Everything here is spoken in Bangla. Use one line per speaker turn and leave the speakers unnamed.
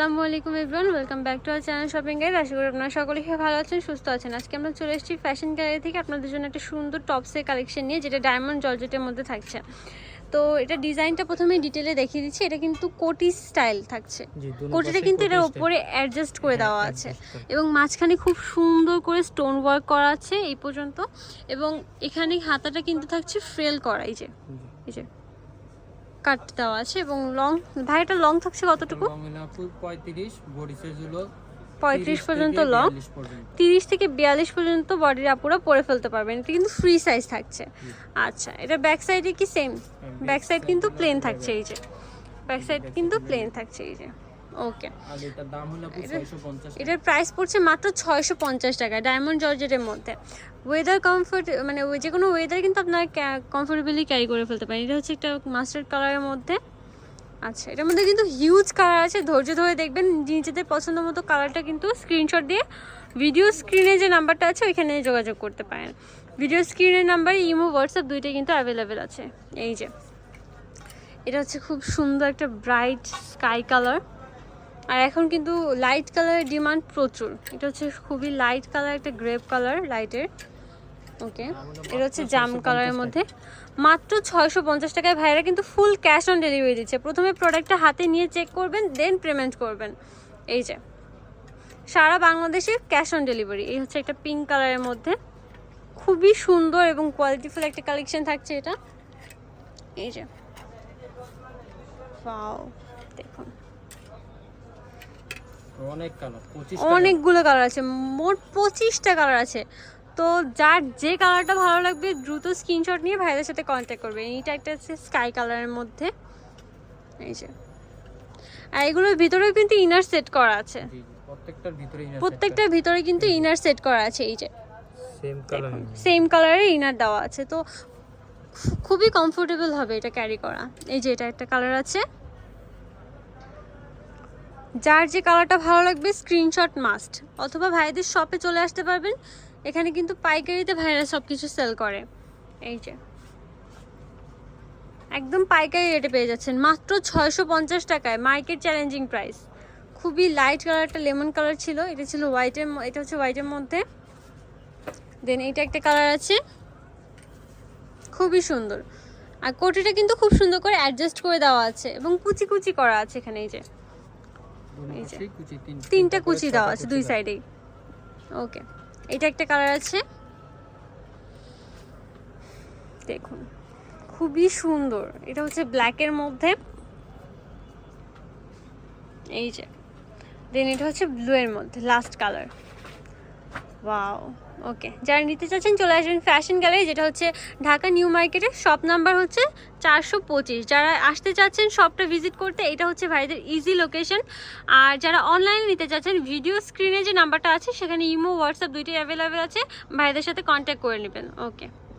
আসসালামু আলাইকুম everyone welcome back to our channel shopping guide. আশা করি আপনারা সকলে খেয়ে ভালো আছেন সুস্থ আছেন। আজকে আমরা চলে এসেছি ফ্যাশন গ্যালারি থেকে আপনাদের জন্য একটা সুন্দর টপসের কালেকশন নিয়ে যেটা ডায়মন্ড জর্জেটের মধ্যে থাকছে। তো এটা ডিজাইনটা প্রথমে ডিটেলে দেখিয়ে দিচ্ছি এটা কিন্তু কোটি স্টাইল থাকছে। কোটিটা কিন্তু এটার উপরে অ্যাডজাস্ট করে দেওয়া আছে। এবং মাঝখানে খুব সুন্দর করে স্টোন ওয়ার্ক করা আছে এই পর্যন্ত। এবং এখানে হাতাটা কিন্তু থাকছে ফ্রেল করা এই যে। এই যে। কাট দেওয়া আছে এবং লং ভাইটা লং থাকছে কতটুকু?
লং হলো আপু 35 বডি সাইজ হলো
পঁয়ত্রিশ পর্যন্ত। লং তিরিশ থেকে বিয়াল্লিশ পর্যন্ত বডির আপুরা পরে ফেলতে পারবেন। এটা কিন্তু ফ্রি সাইজ থাকছে। আচ্ছা এটা ব্যাক সাইডে কি সেম ব্যাক সাইড কিন্তু প্লেন থাকছে এই যে। ব্যাক সাইড কিন্তু প্লেন থাকছে এই যে। ওকে
আর এটার দাম হলো 650
এটার প্রাইস পড়ছে মাত্র ছয়শো পঞ্চাশ টাকা ডায়মন্ড জর্জেটের মধ্যে। ওয়েদার কমফোর্ট মানে ওই যে কোনো ওয়েদার কিন্তু আপনারা কমফোর্টেবলি ক্যারি করে ফেলতে পারেন। এটা হচ্ছে একটা মাস্টার্ড কালারের মধ্যে। আচ্ছা এটার মধ্যে কিন্তু হিউজ কালার আছে। ধৈর্য ধরে দেখবেন নিজেদের পছন্দ মতো কালারটা কিন্তু স্ক্রিনশট দিয়ে ভিডিও স্ক্রিনে যে নাম্বারটা আছে ওইখানে যোগাযোগ করতে পারেন। ভিডিও স্ক্রিনের নাম্বার ইমো হোয়াটসঅ্যাপ দুইটাই কিন্তু অ্যাভেলেবেল আছে। এই যে। এটা হচ্ছে খুব সুন্দর একটা ব্রাইট স্কাই কালার আর এখন কিন্তু লাইট কালারের ডিমান্ড প্রচুর। এটা হচ্ছে খুবই লাইট কালার একটা গ্রেপ কালার লাইটের ওকে এটা হচ্ছে জাম কালারের মধ্যে। মাত্র ছয়শো পঞ্চাশ টাকায় ভাইরা কিন্তু ফুল ক্যাশ অন ডেলিভারি দিচ্ছে। প্রথমে প্রোডাক্টটা হাতে নিয়ে চেক করবেন দেন পেমেন্ট করবেন। এই যে সারা বাংলাদেশে ক্যাশ অন ডেলিভারি এই হচ্ছে একটা পিঙ্ক কালারের মধ্যে। খুবই সুন্দর এবং কোয়ালিটিফুল একটা কালেকশন থাকছে এটা। এই যে দেখুন।
অনেক কালার
অনেকগুলো কালার আছে মোট পঁচিশটা কালার আছে। তো যার যে কালারটা ভালো লাগবে দ্রুত স্ক্রিনশট নিয়ে ভাইদের সাথে কন্ট্যাক্ট করবে। এইটা একটা হচ্ছে স্কাই কালারের মধ্যে। এই যে। আর এগুলোর ভিতরেও কিন্তু ইনার সেট করা আছে।
ভিতরে
প্রত্যেকটার ভিতরে কিন্তু ইনার সেট করা আছে এই যে।
সেম
কালারের ইনার দেওয়া আছে। তো খুবই কমফোর্টেবল হবে এটা ক্যারি করা। এই যে এটা একটা কালার আছে। যার যে কালারটা ভালো লাগবে স্ক্রিনশট মাস্ট অথবা ভাইদের শপে চলে আসতে পারবেন। এখানে কিন্তু পাইকারিতে ভাইরা সব কিছু সেল করে। এই যে। একদম পাইকারি রেটে পেয়ে যাচ্ছেন। মাত্র ছয়শো পঞ্চাশ টাকায় মার্কেট চ্যালেঞ্জিং প্রাইস খুবই লাইট কালারটা লেমন কালার ছিল। এটা ছিল হোয়াইটের এটা হচ্ছে হোয়াইটের মধ্যে। দেন এইটা একটা কালার আছে। খুবই সুন্দর। আর কোটিটা কিন্তু খুব সুন্দর করে অ্যাডজাস্ট করে দেওয়া আছে এবং কুচি কুচি করা আছে এখানে এই যে। এই যে। তিনটা কুচি দেওয়া আছে দুই। সাইডেই ওকে এটা একটা কালার আছে দেখুন খুবই সুন্দর এটা হচ্ছে ব্ল্যাকের মধ্যে এই যে দেন এটা হচ্ছে ব্লু এর মধ্যে লাস্ট কালার ওয়াও ওকে যারা নিতে চাচ্ছেন চলে আসবেন ফ্যাশন গ্যালারি যেটা হচ্ছে ঢাকা নিউ মার্কেটে। শপ নাম্বার হচ্ছে চারশো পঁচিশ। যারা আসতে চাচ্ছেন শপটা ভিজিট করতে, এটা হচ্ছে ভাইদের ইজি লোকেশন আর যারা অনলাইনে নিতে চাচ্ছেন ভিডিও স্ক্রিনে যে নাম্বারটা আছে, সেখানে ইমো হোয়াটসঅ্যাপ দুইটাই অ্যাভেলেবেল আছে। ভাইদের সাথে কন্ট্যাক্ট করে নেবেন। ওকে